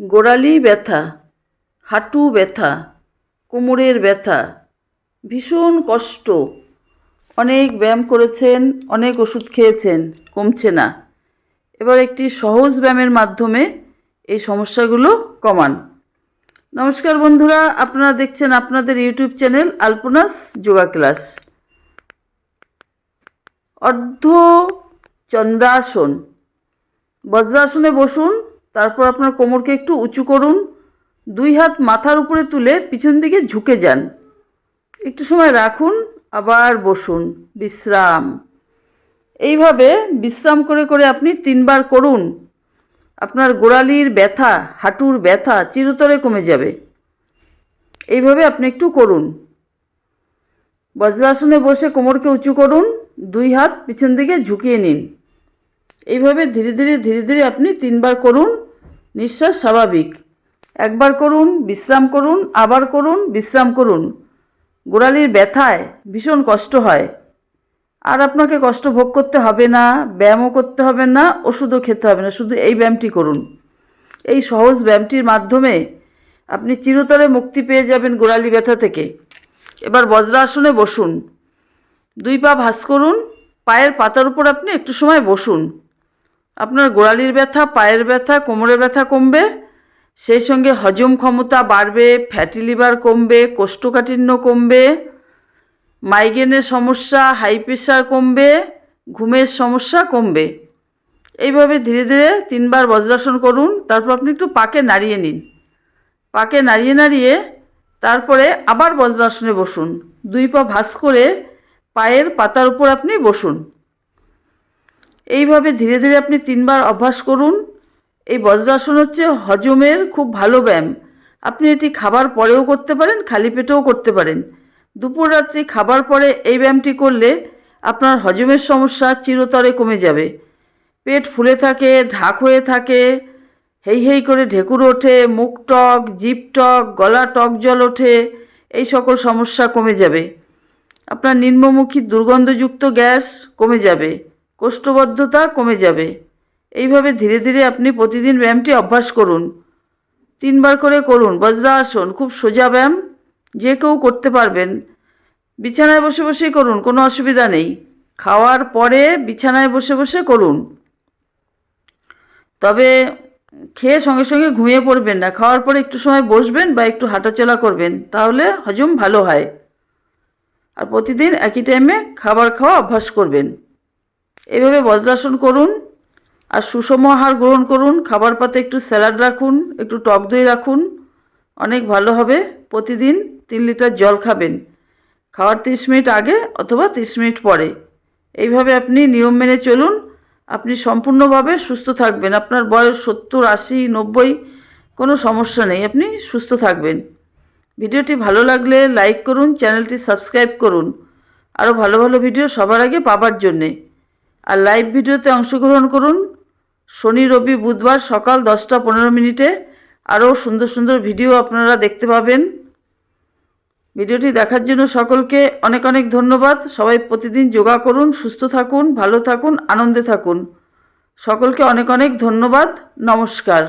গোড়ালি ব্যথা হাঁটু ব্যথা, কোমরের ব্যথা, ভীষণ কষ্ট। অনেক ব্যায়াম করেছেন, অনেক ওষুধ খেয়েছেন, কমছে না। এবার একটি সহজ ব্যায়ামের মাধ্যমে এই সমস্যাগুলো কমান। নমস্কার বন্ধুরা, আপনারা দেখছেন আপনাদের YouTube channel Alpana's yoga class. অর্ধ চন্দ্রাসন বজ্রাসনে বসুন তারপর আপনার কোমরকে একটু উঁচু করুন, দুই হাত মাথার উপরে তুলে পিছন দিকে ঝুঁকে যান। একটু সময় রাখুন, আবার বসুন। বিশ্রাম। এইভাবে বিশ্রাম করে করে আপনি তিনবার করুন। আপনার গোড়ালির ব্যথা, হাঁটুর ব্যথা চিরতরে কমে যাবে। এইভাবে আপনি একটু করুন। বজ্রাসনে বসে কোমরকে উঁচু করুন, দুই হাত পিছন দিকে ঝুঁকিয়ে নিন। এইভাবে ধীরে ধীরে ধীরে ধীরে আপনি তিনবার করুন। নিঃশ্বাস স্বাভাবিক। একবার করুন, বিশ্রাম করুন, আবার করুন, বিশ্রাম করুন। গোড়ালির ব্যথায় ভীষণ কষ্ট হয়। আর আপনাকে কষ্ট ভোগ করতে হবে না, ব্যায়ামও করতে হবে না, ওষুধও খেতে হবে না, শুধু এই ব্যায়ামটি করুন। এই সহজ ব্যায়ামটির মাধ্যমে আপনি চিরতরে মুক্তি পেয়ে যাবেন গোড়ালি ব্যথা থেকে। এবার বজ্রাসনে বসুন। দুই পা ভাঁজ করুন, পায়ের পাতার উপর আপনি একটু সময় বসুন। আপনার গোড়ালির ব্যথা, পায়ের ব্যথা, কোমরের ব্যথা কমবে, সেই সঙ্গে হজম ক্ষমতা বাড়বে ফ্যাটি লিভার কমবে, কোষ্ঠকাঠিন্য কমবে মাইগ্রেনের সমস্যা হাই প্রেশার কমবে, ঘুমের সমস্যা কমবে। এইভাবে ধীরে ধীরে তিনবার বজ্রাসন করুন, তারপর আপনি একটু পাকে নাড়িয়ে নিন। পাকে নাড়িয়ে নাড়িয়ে তারপরে আবার বজ্রাসনে বসুন। দুই পা ভাঁজ করে পায়ের পাতার উপর আপনি বসুন। এইভাবে ধীরে ধীরে আপনি তিনবার অভ্যাস করুন। এই বজ্রাসন হচ্ছে হজমের খুব ভালো ব্যায়াম। আপনি এটি খাবার পরেও করতে পারেন, খালি পেটেও করতে পারেন। দুপুর রাত্রি খাবার পরে এই ব্যায়ামটি করলে আপনার হজমের সমস্যা চিরতরে কমে যাবে। পেট ফুলে থাকে, ঢাক হয়ে থাকে, হেই হেই করে ঢেকুর ওঠে, মুখ টক, জিভ টক, গলা টক, জল ওঠে, এই সকল সমস্যা কমে যাবে। আপনার নিম্নমুখী দুর্গন্ধযুক্ত গ্যাস কমে যাবে। কোষ্ঠবদ্ধতা কমে যাবে। এইভাবে ধীরে ধীরে আপনি প্রতিদিন ব্যায়ামটি অভ্যাস করুন। তিনবার করে করুন। বজ্রাসন খুব সোজা ব্যায়াম যে কেউ করতে পারবেন। বিছানায় বসে বসেই করুন। কোনো অসুবিধা নেই। খাওয়ার পরে বিছানায় বসে বসে করুন। তবে খেয়ে সঙ্গে সঙ্গে ঘুমিয়ে পড়বেন না। খাওয়ার পরে একটু সময় বসবেন বা একটু হাঁটাচলা করবেন। তাহলে হজম ভালো হয়। আর প্রতিদিন একই টাইমে খাবার খাওয়া অভ্যাস করবেন। এভাবে বজ্রাসন করুন আর সুষম আহার গ্রহণ করুন। খাবার পাতে একটু স্যালাড রাখুন, একটু টক দই রাখুন। অনেক ভালো হবে। প্রতিদিন তিন লিটার জল খাবেন। খাওয়ার তিরিশ মিনিট আগে অথবা তিরিশ মিনিট পরে। এইভাবে আপনি নিয়ম মেনে চলুন। আপনি সম্পূর্ণভাবে সুস্থ থাকবেন। আপনার বয়স সত্তর, আশি, নব্বই, কোনো সমস্যা নেই। আপনি সুস্থ থাকবেন। ভিডিওটি ভালো লাগলে লাইক করুন, চ্যানেলটি সাবস্ক্রাইব করুন। আরও ভালো ভালো ভিডিও সবার আগে পাবার জন্যে। আর লাইভ ভিডিওতে অংশগ্রহণ করুন। শনি, রবি, বুধবার সকাল দশটা পনেরো মিনিটে আরও সুন্দর সুন্দর ভিডিও আপনারা দেখতে পাবেন। ভিডিওটি দেখার জন্য সকলকে অনেক অনেক ধন্যবাদ। সবাই প্রতিদিন যোগা করুন, সুস্থ থাকুন, ভালো থাকুন, আনন্দে থাকুন। সকলকে অনেক অনেক ধন্যবাদ। নমস্কার।